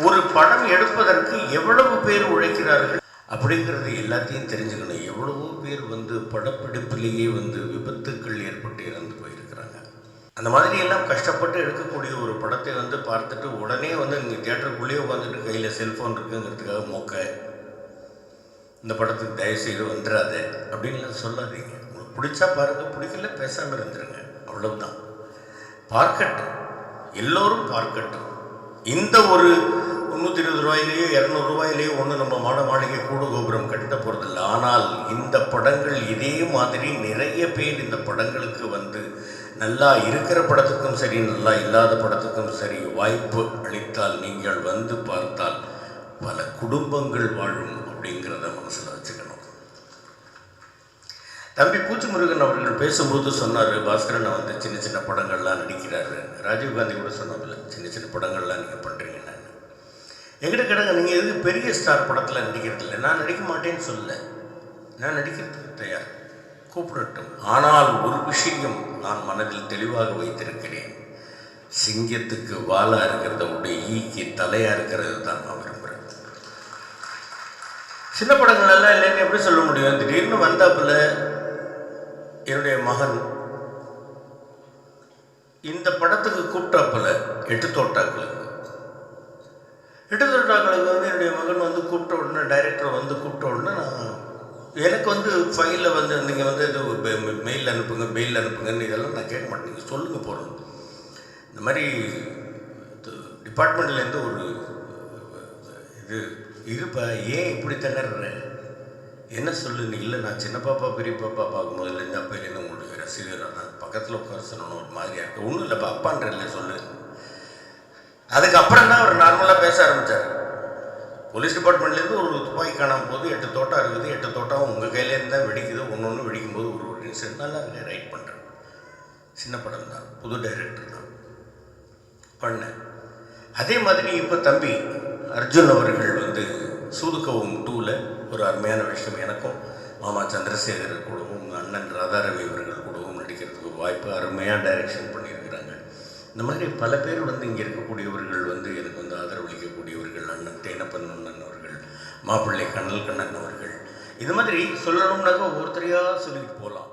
ஒரு படம் எடுப்பதற்கு எவ்வளவு பேர் உழைக்கிறார்கள் அப்படிங்கிறது எல்லாத்தையும் தெரிஞ்சுக்கணும். எவ்வளவோ பேர் வந்து படப்பிடிப்பிலேயே வந்து விபத்துக்கள் ஏற்பட்டு இறந்து போயிருக்கிறாங்க. அந்த மாதிரி எல்லாம் கஷ்டப்பட்டு எடுக்கக்கூடிய ஒரு படத்தை வந்து பார்த்துட்டு உடனே வந்து இங்கே தியேட்டருக்குள்ளேயே உட்காந்துட்டு கையில் செல்ஃபோன் இருக்குங்கிறதுக்காக மோக்க இந்த படத்துக்கு தயவுசெய்து வந்துடாத அப்படின்லாம் சொல்லாதீங்க. உங்களுக்கு பிடிச்சா பாருங்கள் பிடிக்கல பேசாமல் இருந்துருங்க. அவ்வளவுதான். பார்க்கட்டும். எல்லோரும் பார்க்கட்டும். இந்த ஒரு முந்நூற்றி இருபது ரூபாயிலேயோ இரநூறு ரூபாயிலேயோ ஒன்று நம்ம மாட மாளிகை கூடு கோபுரம் கட்ட போகிறதில்ல ஆனால் இந்த படங்கள் இதே மாதிரி நிறைய பேர் இந்த படங்களுக்கு வந்து நல்லா இருக்கிற படத்துக்கும் சரி நல்லா இல்லாத படத்துக்கும் சரி வாய்ப்பு அளித்தால் நீங்கள் வந்து பார்த்தால் பல குடும்பங்கள் வாழும் அப்படிங்கிறத மனசில் தம்பி பூச்சி முருகன் அவர்கள் பேசும்போது சொன்னார் பாஸ்கரன் வந்து சின்ன சின்ன படங்கள்லாம் நடிக்கிறாரு. ராஜீவ்காந்தி கூட சொன்னாப்புல சின்ன சின்ன படங்கள்லாம் நீங்கள் பண்ணுறீங்கன்னு எங்கிட்ட கிடங்க நீங்கள் எதுக்கு பெரிய ஸ்டார் படத்தில் நடிக்கிறது இல்லை? நான் நடிக்க மாட்டேன்னு சொல்லலை. நான் நடிக்கிறதுக்கு தயார். கூப்பிடட்டும். ஆனால் ஒரு விஷயம் நான் மனதில் தெளிவாக வைத்திருக்கிறேன். சிங்கத்துக்கு வாலா இருக்கிறத விட ஈக்கு தலையாக இருக்கிறது தான் நான் விரும்புகிறேன் சின்ன படங்கள் எல்லாம் இல்லைன்னு எப்படி சொல்ல முடியும்? திடீர்னு வந்தாப்புல என்னுடைய மகன் இந்த படத்துக்கு கூப்பிட்டாப்பில் எட்டு தோட்டாக்களுக்கு எட்டு தோட்டாக்களுக்கு வந்து என்னுடைய மகன் வந்து கூப்பிட்ட உடனே டைரக்டர் வந்து கூப்பிட்ட உடனே நான் எனக்கு வந்து ஃபைலில் வந்து நீங்கள் வந்து இது மெயில் அனுப்புங்க மெயில் அனுப்புங்கன்னு இதெல்லாம் நான் கேட்க மாட்டேன் நீங்கள் சொல்லுங்கள் போகிறோம் இந்த மாதிரி டிபார்ட்மெண்ட்லேருந்து ஒரு இது இருப்பா ஏன் இப்படி திணற என்ன சொல்லுங்க இல்லை நான் சின்ன பாப்பா பெரிய பாப்பா பார்க்கும்போதுலேருந்து அப்பையிலேருந்து உங்களுக்கு ரசிகர் தான். பக்கத்தில் உட்கார சொல்லணும் ஒரு மாதிரியாக இருக்குது ஒன்றும் இல்லைப்பா அப்பான்ற இல்லை சொல்லு. அதுக்கப்புறம் தான் அவர் நார்மலாக பேச ஆரம்பித்தார் போலீஸ் டிபார்ட்மெண்ட்லேருந்து ஒரு துப்பாக்கி காணாமல் போது எட்டு தோட்டம் இருக்குது. எட்டு தோட்டம் உங்கள் கையிலேருந்து தான் வெடிக்குது ஒன்று ஒன்று வெடிக்கும்போது ஒரு ஒரு இன்சிடென்ட் நல்லா இருக்கு ரைட் பண்ணுறேன் சின்ன படம் தான் புது டைரக்டர் தான். பண்ணேன். அதே மாதிரி இப்போ தம்பி அர்ஜுன் அவர்கள் வந்து சூதுக்கவும் டூவில் ஒரு அருமையான விஷயம் எனக்கும் மாமா சந்திரசேகர் கூடவும் அண்ணன் ராதாரவி அவர்கள் கூடவும் நடிக்கிறதுக்கு வாய்ப்பு அருமையாக டைரக்ஷன் பண்ணியிருக்கிறாங்க. இந்த மாதிரி பல பேர் வந்து இங்கே இருக்கக்கூடியவர்கள் வந்து எனக்கு வந்து ஆதரவளிக்கக்கூடியவர்கள் அண்ணன் தேனப்பன் அண்ணன் அவர்கள் மாப்பிள்ளை கண்ணல் கண்ணன் அவர்கள். இது மாதிரி சொல்லணும்னாக்க ஒவ்வொருத்தரையாக சொல்லிட்டு போகலாம்